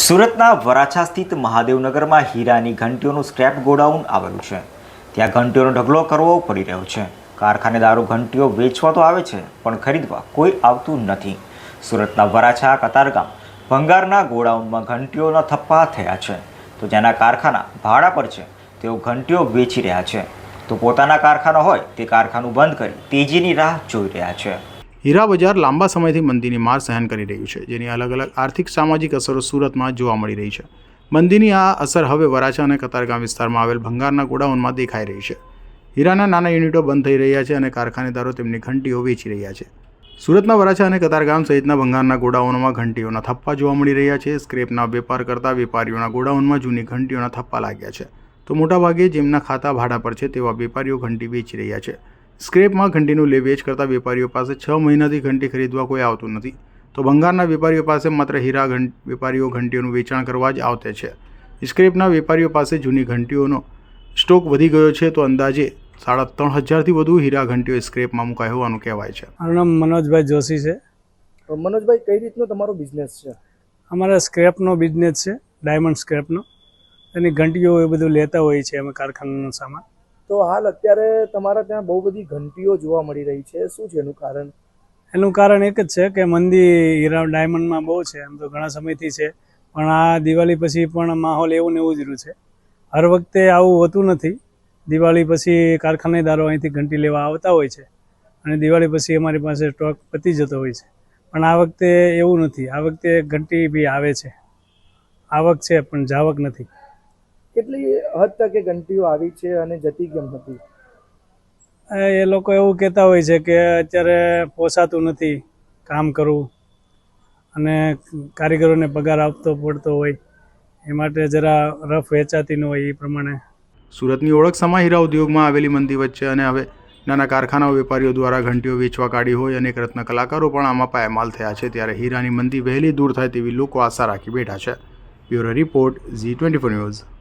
સુરતના વરાછા સ્થિત મહાદેવનગરમાં હીરાની ઘંટીઓનું સ્ક્રેપ ગોડાઉન આવેલું છે. ત્યાં ઘંટીઓનો ઢગલો કરવો પડી રહ્યો છે. કારખાનેદારો ઘંટીઓ વેચવા તો આવે છે, પણ ખરીદવા કોઈ આવતું નથી. સુરતના વરાછા કતારગામ ભંગારના ગોડાઉનમાં ઘંટીઓના થપ્પા થયા છે. તો જેના કારખાના ભાડા પર છે, તેઓ ઘંટીઓ વેચી રહ્યા છે. તો પોતાના કારખાના હોય તે કારખાનું બંધ કરી તેજીની રાહ જોઈ રહ્યા છે. હીરા બજાર લાંબા સમયથી મંદીની માર સહન કરી રહ્યું છે, જેની અલગ અલગ આર્થિક સામાજિક અસરો સુરતમાં જોવા મળી રહી છે. મંદીની આ અસર હવે વરાછા અને કતારગામ વિસ્તારમાં આવેલ ભંગારના ગોડાઉનમાં દેખાઈ રહી છે. હીરાના નાના યુનિટો બંધ થઈ રહ્યા છે અને કારખાનેદારો તેમની ઘંટીઓ વેચી રહ્યા છે. સુરતના વરાછા અને કતારગામ સહિતના ભંગારના ગોડાઉનોમાં ઘંટીઓના થપ્પા જોવા મળી રહ્યા છે. સ્ક્રેપના વેપાર કરતા વેપારીઓના ગોડાઉનમાં જૂની ઘંટીઓના થપ્પા લાગ્યા છે. તો મોટાભાગે જેમના ખાતા ભાડા પર છે તેવા વેપારીઓ ઘંટી વેચી રહ્યા છે. સ્ક્રેપમાં ઘંટીનું લે વેચ કરતા વેપારીઓ પાસે છ મહિનાથી ઘંટી ખરીદવા કોઈ આવતું નથી. તો બંગાળના વેપારીઓ પાસે માત્ર હીરા ઘંટ વેપારીઓ ઘંટીઓનું વેચાણ કરવા જ આવતે છે. સ્ક્રેપના વેપારીઓ પાસે જૂની ઘંટીઓનો સ્ટોક વધી ગયો છે તો અંદાજે સાડા ત્રણ હજારથી વધુ હીરા ઘંટીઓ સ્ક્રેપમાં મુકાય હોવાનું કહેવાય છે. મારું નામ મનોજભાઈ જોશી છે. મનોજભાઈ કઈ રીતનો તમારો બિઝનેસ છે? અમારા સ્ક્રેપનો બિઝનેસ છે ડાયમંડ સ્ક્રેપનો. એની ઘંટીઓ એ બધું લેતા હોઈએ છીએ અમે કારખાનાનો સામાન. તો હાલ અત્યારે તમારા ત્યાં બહુ બધી ઘંટીઓ જોવા મળી રહી છે. શું છે એનું કારણ? એનું કારણ એક જ છે કે મંદી હીરા ડાયમંડમાં બહુ છે એમ તો ઘણા સમયથી છે. પણ આ દિવાળી પછી પણ માહોલ એવું ને એવું જ રહ્યું છે. હર વખતે આવું હોતું નથી. દિવાળી પછી કારખાનેદારો અહીંથી ઘંટી લેવા આવતા હોય છે અને દિવાળી પછી અમારી પાસે સ્ટોક પતી જતો હોય છે. પણ આ વખતે એવું નથી. આ વખતે ઘંટી બી આવે છે. આવક છે પણ જાવક નથી. કેટલી હદ તકે ઘંટીઓ આવી છે અને જતી કેમ હતી? એ લોકો એવું કહેતા હોય છે કે અત્યારે પોસાતું નથી કામ કરવું અને કારીગરોને પગાર આપતો પડતો હોય. એ માટે જરા રફ વેચાતી ન હોય એ પ્રમાણે. સુરતની ઓળખ સમા હીરા ઉદ્યોગમાં આવેલી મંદી વચ્ચે અને હવે નાના કારખાનાઓ વેપારીઓ દ્વારા ઘંટીઓ વેચવા કાઢી હોય અનેક રત્ન કલાકારો પણ આમાં પાયમાલ થયા છે ત્યારે હીરાની મંદી વહેલી દૂર થાય તેવી લોકો આશા રાખી બેઠા છે. Bureau report Zee twenty four news.